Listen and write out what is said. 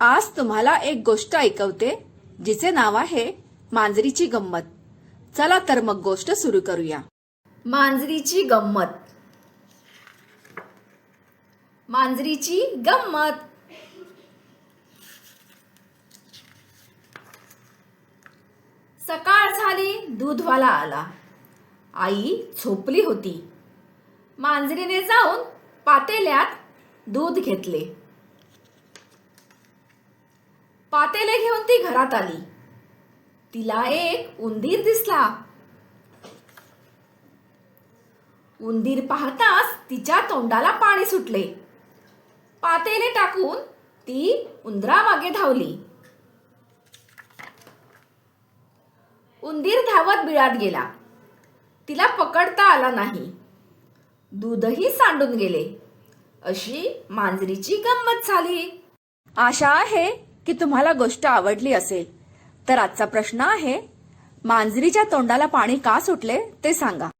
आज तुम्हाला एक गोष्ट ऐकवते जिचे नाव आहे मांजरीची गंमत. चला तर मग गोष्ट सुरू करूया. मांजरीची गंमत. मांजरीची गंमत. सकाळ झाली दूधवाला आला. आई झोपली होती. मांजरीने जाऊन पातेल्यात दूध घेतले. पातेले घेऊन ती घरात आली. तिला एक उंदीर दिसला. उंदीर पाहताच तिच्या तोंडाला पाणी सुटले. पातेले टाकून ती उंदरामागे धावली. उंदीर धावत बिळात गेला. तिला पकडता आला नाही. दूधही सांडून गेले. अशी मांजरीची गंमत झाली. आशा आहे की तुम्हाला गोष्ट आवडली असेल. तर आजचा प्रश्न आहे मांजरीच्या तोंडाला पाणी का सुटले ते सांगा.